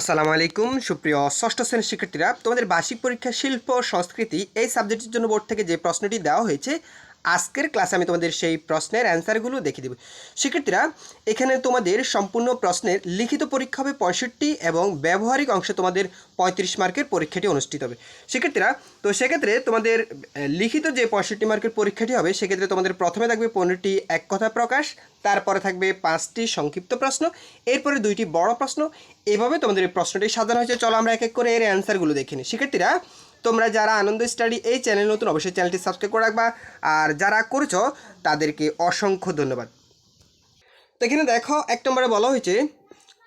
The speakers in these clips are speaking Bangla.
আসসালামু আলাইকুম, সুপ্রিয় ষষ্ঠ শ্রেণির শিক্ষার্থীরা। তোমাদের বার্ষিক পরীক্ষা শিল্প, সংস্কৃতি এই সাবজেক্টের জন্য বোর্ড থেকে যে প্রশ্নটি দেওয়া হয়েছে আজকের ক্লাসে আমি তোমাদের সেই প্রশ্নের অ্যান্সারগুলো দেখিয়ে দেব। শিক্ষার্থীরা, এখানে তোমাদের সম্পূর্ণ প্রশ্নের লিখিত পরীক্ষা হবে পঁয়ষট্টি এবং ব্যবহারিক অংশে তোমাদের পঁয়ত্রিশ মার্কের পরীক্ষাটি অনুষ্ঠিত হবে। শিক্ষার্থীরা, তো সেক্ষেত্রে তোমাদের লিখিত যে পঁয়ষট্টি মার্কের পরীক্ষাটি হবে, সেক্ষেত্রে তোমাদের প্রথমে থাকবে পনেরোটি এক কথা প্রকাশ, তারপরে থাকবে পাঁচটি সংক্ষিপ্ত প্রশ্ন, এরপরে দুইটি বড় প্রশ্ন, এভাবে তোমাদের প্রশ্নটি সাজানো হয়েছে। চলো আমরা এক এক করে এর অ্যান্সারগুলো দেখে নিই। শিক্ষার্থীরা তোমরা যারা আনন্দ স্টাডি এই চ্যানেল নতুন, অবশ্যই চ্যানেলটি সাবস্ক্রাইব করে রাখবা। আর যারা করেছ, তাদেরকে অসংখ্য ধন্যবাদ। তো এখানে দেখো, এক নম্বরে বলা হয়েছে,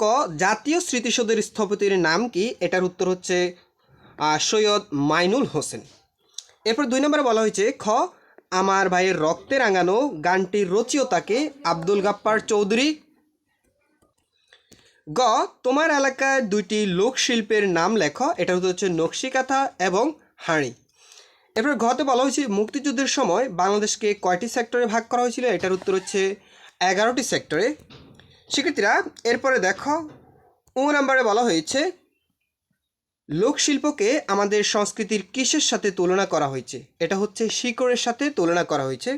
ক, জাতীয় স্মৃতিসৌধের স্থপতির নাম কি? এটার উত্তর হচ্ছে সৈয়দ মাইনুল হোসেন। এরপর দুই নম্বরে বলা হয়েছে, খ, আমার ভাইয়ের রক্তে রাঙানো গানটির রচিয়তাকে আব্দুল গাপ্পার চৌধুরী গ, তোমার এলাকায় দুইটি লোকশিল্পের নাম লেখো। এটা হচ্ছে নকশিকাথা এবং হাঁড়ি। এরপর ঘতে বলা হয়েছে, মুক্তিযুদ্ধের সময় বাংলাদেশকে কয়টি সেক্টরে ভাগ করা হয়েছিল? এটার উত্তর হচ্ছে এগারোটি সেক্টরে। শিক্ষার্থীরা, এরপরে দেখো ও নাম্বারে বলা হয়েছে, লোকশিল্পকে আমাদের সংস্কৃতির কিসের সাথে তুলনা করা হয়েছে? এটা হচ্ছে শিকড়ের সাথে তুলনা করা হয়েছে।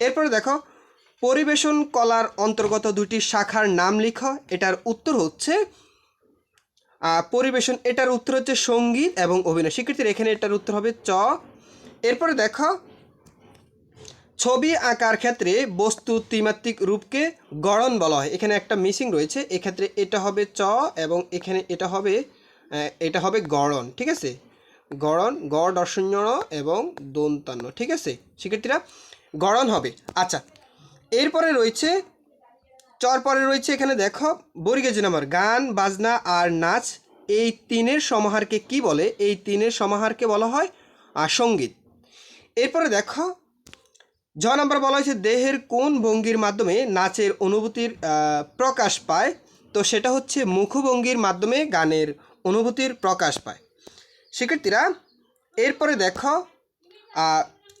এরপরে দেখো পরিবেশন কলার অন্তর্গত দুটি শাখার নাম লিখো। এটার উত্তর হচ্ছে পরিবেশন, এটার উত্তর হচ্ছে সংগীত এবং অভিনয়। শিক্ষার্থীর এখানে এটার উত্তর হবে চ। এরপরে দেখো, ছবি আঁকার ক্ষেত্রে বস্তু ত্রিমাত্রিক রূপকে গড়ন বলা হয়। এখানে একটা মিসিং রয়েছে, এক্ষেত্রে এটা হবে চ এবং এখানে এটা হবে এটা হবে গড়ন, ঠিক আছে? গড়ন, গড় দর্শন্য এবং দন্তান্ন, ঠিক আছে? শিক্ষার্থীরা গড়ন হবে। আচ্ছা এরপরে রয়েছে, চর পরে রয়েছে এখানে দেখো বরিগেজ নাম্বার, গান, বাজনা আর নাচ, এই তিনের সমাহারকে কি বলে? এই তিনের সমাহারকে বলা হয় আর সংগীত। এরপরে দেখো জ নাম্বার বলা হয়েছে, দেহের কোন ভঙ্গির মাধ্যমে নাচের অনুভূতির প্রকাশ পায়? তো সেটা হচ্ছে মুখভঙ্গির মাধ্যমে গানের অনুভূতির প্রকাশ পায়। শিক্ষার্থীরা, এরপরে দেখো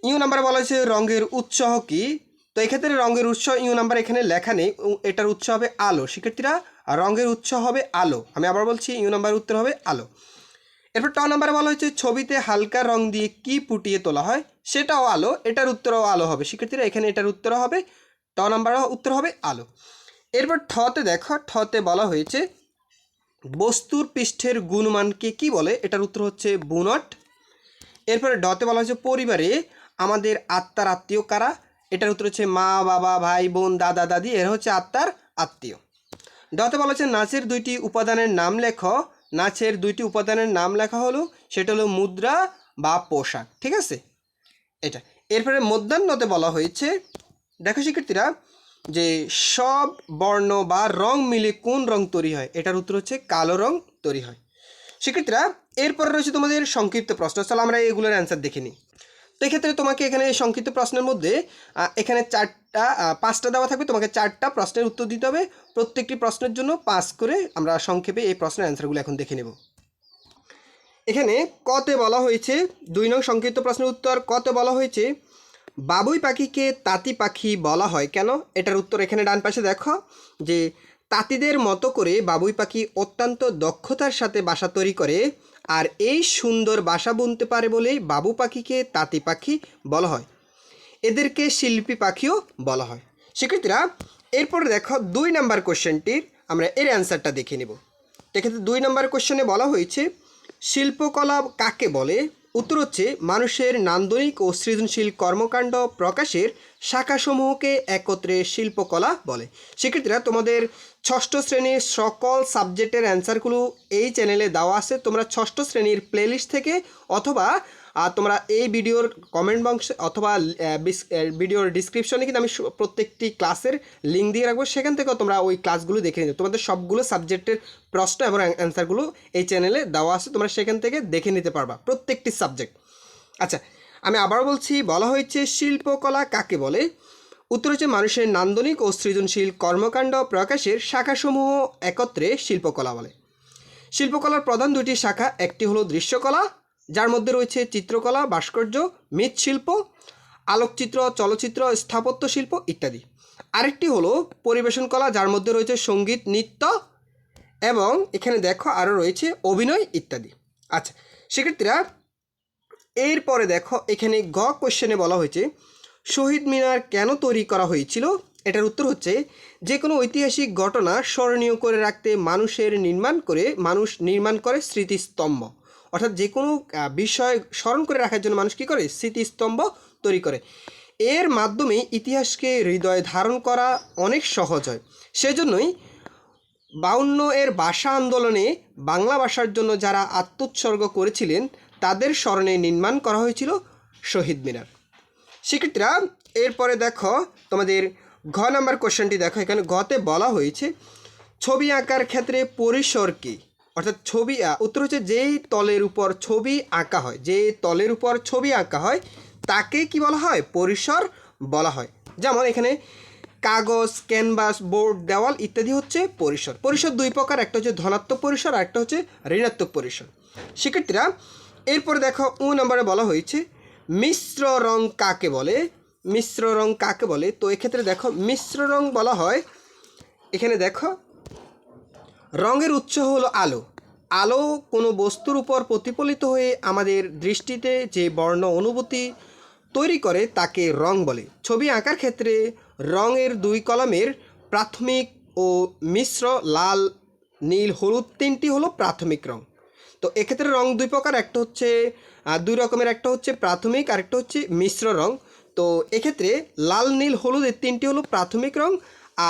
ইউ নাম্বার বলা হয়েছে, রঙের উৎসাহ কি? তো এক্ষেত্রে রঙের উৎস ইউ নাম্বার এখানে লেখা নেই এটার উৎস হবে আলো। শিক্ষার্থীরা রঙের উৎস হবে আলো। আমি আবার বলছি, ইউ নাম্বার উত্তর হবে আলো। এরপর ট নাম্বারে বলা হয়েছে, ছবিতে হালকা রং দিয়ে কি ফুটিয়ে তোলা হয়? সেটাও আলো, এটার উত্তরও আলো হবে। শিক্ষার্থীরা, এখানে এটার উত্তর হবে, ট নাম্বার উত্তর হবে আলো। এরপর ঠতে দেখো, ঠতে বলা হয়েছে, বস্তুর পৃষ্ঠের গুণমানকে কি বলে? এটার উত্তর হচ্ছে বুনট। এরপরে ডতে বলা হয়েছে, পরিবারে আমাদের আত্মার আত্মীয় কারা? এটার উত্তর হচ্ছে মা, বাবা, ভাই, বোন, দাদা, দাদি, এরা হচ্ছে আত্মার আত্মীয়। ডতে বলা হচ্ছে নাচের দুইটি উপাদানের নাম লেখো। নাচের দুইটি উপাদানের নাম লেখা হলো, সেটা হলো মুদ্রা বা পোশাক, ঠিক আছে? এটা। এরপরে মধ্যাহ্নতে বলা হয়েছে, দেখো শিক্ষার্থীরা, যে সব বর্ণ বা রং মিলে কোন রং তৈরি হয়? এটার উত্তর হচ্ছে কালো রং তৈরি হয়। শিক্ষার্থীরা, এরপরে রয়েছে তোমাদের সংক্ষিপ্ত প্রশ্ন। চলো আমরা এগুলোর অ্যান্সার দেখে নিই। তো এক্ষেত্রে তোমাকে এখানে সংক্ষিপ্ত প্রশ্নের মধ্যে এখানে চারটা পাঁচটা দেওয়া থাকবে। তোমাকে চারটা প্রশ্নের উত্তর দিতে হবে। প্রত্যেকটি প্রশ্নের জন্য পাস করে আমরা সংক্ষেপে এই প্রশ্নের অ্যান্সারগুলো এখন দেখে নেব। এখানে কতে বলা হয়েছে, দুই নং সংক্ষিপ্ত প্রশ্নের উত্তর, কতে বলা হয়েছে, বাবুই পাখিকে তাঁতি পাখি বলা হয় কেন? এটার উত্তর এখানে ডান পাশে দেখো যে তাঁতিদের মতো করে বাবুই পাখি অত্যন্ত দক্ষতার সাথে বাসা তৈরি করে আর এই সুন্দর বাসা বুনতে পারে বলেই বাবু পাখিকে তাঁতি পাখি বলা হয়। এদেরকে শিল্পী পাখিও বলা হয়। শিক্ষার্থীরা, এরপর দেখো দুই নাম্বার কোশ্চেনটির আমরা এর অ্যান্সারটা দেখে নেব। এক্ষেত্রে দুই নাম্বার কোশ্চেনে বলা হয়েছে, শিল্পকলা কাকে বলে? উত্তর হচ্ছে, মানুষের নান্দনিক ও সৃজনশীল কর্মকাণ্ড প্রকাশের শাখাসমূহকে একত্রে শিল্পকলা বলে। শিক্ষার্থীরা, তোমাদের ষষ্ঠ শ্রেণির সকল সাবজেক্টের অ্যান্সারগুলো এই চ্যানেলে দেওয়া আছে। তোমরা ষষ্ঠ শ্রেণির প্লেলিস্ট থেকে অথবা আর তোমরা এই ভিডিওর কমেন্ট বক্সে অথবা ভিডিওর ডিসক্রিপশনে কিন্তু আমি প্রত্যেকটি ক্লাসের লিঙ্ক দিয়ে রাখব। সেখান থেকেও তোমরা ওই ক্লাসগুলো দেখে নিতে। তোমাদের সবগুলো সাবজেক্টের প্রশ্ন এবং অ্যান্সারগুলো এই চ্যানেলে দেওয়া আছে। তোমরা সেখান থেকে দেখে নিতে পারবা প্রত্যেকটি সাবজেক্ট আচ্ছা আমি আবার বলছি, বলা হয়েছে শিল্পকলা কাকে বলে? উত্তর হচ্ছে মানুষের নান্দনিক ও সৃজনশীল কর্মকাণ্ড প্রকাশের শাখাসমূহ একত্রে শিল্পকলা বলে। শিল্পকলার প্রধান দুটি শাখা, একটি হলো দৃশ্যকলা, যার মধ্যে রয়েছে চিত্রকলা, ভাস্কর্য, মৃৎশিল্প, আলোকচিত্র, চলচ্চিত্র, স্থাপত্য শিল্প ইত্যাদি। আরেকটি হলো পরিবেশন কলা, যার মধ্যে রয়েছে সংগীত, নৃত্য এবং এখানে দেখো আরও রয়েছে অভিনয় ইত্যাদি। আচ্ছা শিক্ষার্থীরা, এরপরে দেখো এখানে গ কোশ্চেনে বলা হয়েছে শহীদ মিনার কেন তৈরি করা হয়েছিল? এটার উত্তর হচ্ছে যে কোনো ঐতিহাসিক ঘটনা স্মরণীয় করে রাখতে মানুষের নির্মাণ করে, মানুষ নির্মাণ করে স্মৃতিস্তম্ভ। অর্থাৎ যে কোনো বিষয় স্মরণ করে রাখার জন্য মানুষ কী করে? স্মৃতিস্তম্ভ তৈরি করে। এর মাধ্যমে ইতিহাসকে হৃদয়ে ধারণ করা অনেক সহজ হয়। সেজন্যই বাউন্ন এর ভাষা আন্দোলনে বাংলা ভাষার জন্য যারা আত্মোৎসর্গ করেছিলেন, তাদের স্মরণে নির্মাণ করা হয়েছিল শহীদ মিনার। শিক্ষার্থীরা, এরপরে দেখো তোমাদের ঘ নাম্বার কোশ্চেনটি দেখো, এখানে ঘতে বলা হয়েছে, ছবি আঁকার ক্ষেত্রে পরিসর কি? অর্থাৎ ছবি উত্তর হচ্ছে যেই তলের উপর ছবি আঁকা হয়, যে তলের উপর ছবি আঁকা হয়, তাকে কি বলা হয়? পরিসর বলা হয়। যেমন এখানে কাগজ, ক্যানভাস, বোর্ড, দেওয়াল ইত্যাদি হচ্ছে পরিসর। পরিসর দুই প্রকার, একটা হচ্ছে ধনাত্মক পরিসর আর একটা হচ্ছে ঋণাত্মক পরিসর। শিক্ষার্থীরা, এরপরে দেখো উ নম্বরে বলা হয়েছে মিশ্র রং কাকে বলে? মিশ্র রং কাকে বলে? তো এক্ষেত্রে দেখো, মিশ্র রং বলা হয়, এখানে দেখো, রঙের উৎস হলো আলো। আলো কোনো বস্তুর উপর প্রতিফলিত হয়ে আমাদের দৃষ্টিতে যে বর্ণ অনুভূতি তৈরি করে, তাকে রং বলে। ছবি আঁকার ক্ষেত্রে রঙের দুই কলমের প্রাথমিক ও মিশ্র লাল, নীল, হলুদ তিনটি হলো প্রাথমিক রং। তো এক্ষেত্রে রং দুই প্রকার, একটা হচ্ছে দুই রকমের, একটা হচ্ছে প্রাথমিক, আর একটা হচ্ছে মিশ্র রং। তো এক্ষেত্রে লাল, নীল, হলুদ এই তিনটি হলো প্রাথমিক রং,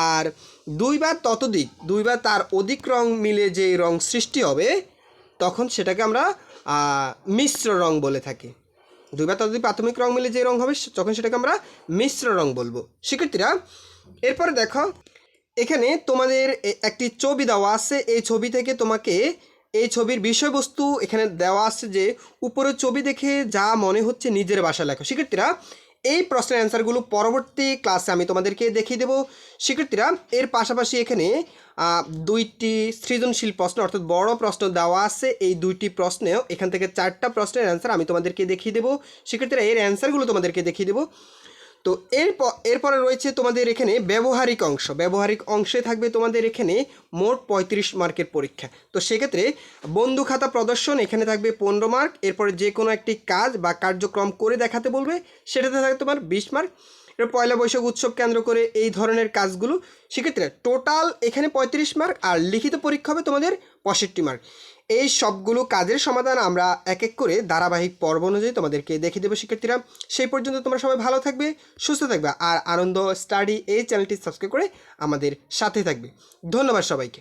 আর দুই বা ততোধিক, দুই বা তার অধিক রং মিলে যে রং সৃষ্টি হবে, তখন সেটাকে আমরা মিশ্র রং বলে থাকি। দুই বা ততোধিক প্রাথমিক রং মিলে যে রং হবে তখন সেটাকে আমরা মিশ্র রং বলব। শিক্ষার্থীরা, এরপরে দেখো, এখানে তোমাদের একটি ছবি দেওয়া আছে, এই ছবি থেকে তোমাকে এই ছবির বিষয়বস্তু এখানে দেওয়া আছে যে উপরে ছবি দেখে যা মনে হচ্ছে নিজের ভাষা লেখো। শিক্ষার্থীরা, এই প্রশ্নের অ্যান্সারগুলো পরবর্তী ক্লাসে আমি তোমাদেরকে দেখিয়ে দেবো। শিক্ষার্থীরা, এর পাশাপাশি এখানে দুইটি সৃজনশীল প্রশ্ন, অর্থাৎ বড় প্রশ্ন দেওয়া আছে। এই দুইটি প্রশ্নেও এখান থেকে চারটা প্রশ্নের অ্যান্সার আমি তোমাদেরকে দেখিয়ে দেবো। শিক্ষার্থীরা, এর অ্যান্সারগুলো তোমাদেরকে দেখিয়ে দেবো। তো এরপর, এরপরে রয়েছে তোমাদের এখানে ব্যবহারিক অংশ। ব্যবহারিক অংশে থাকবে তোমাদের এখানে মোট পঁয়ত্রিশ মার্কের পরীক্ষা। তো সেক্ষেত্রে বন্ধু খাতা প্রদর্শন, এখানে থাকবে পনেরো মার্ক। এরপরে যে কোনো একটি কাজ বা কার্যক্রম করে দেখাতে বলবে, সেটাতে থাকবে তোমার বিশ মার্ক। এর পয়লা বৈশাখ উৎসব কেন্দ্র করে এই ধরনের কাজগুলো। সেক্ষেত্রে টোটাল এখানে পঁয়ত্রিশ মার্ক আর লিখিত পরীক্ষা হবে তোমাদের পঁয়ষট্টি মার্ক এই সবগুলো কাজের সমাধান আমরা এক এক করে ধারাবাহিক পর্ব অনুযায়ী তোমাদেরকে দেখে দেবো, শিক্ষার্থীরা। সেই পর্যন্ত তোমরা সবাই ভালো থাকবে, সুস্থ থাকবে, আর আনন্দ স্টাডি এই চ্যানেলটি সাবস্ক্রাইব করে আমাদের সাথে থাকবে। ধন্যবাদ সবাইকে।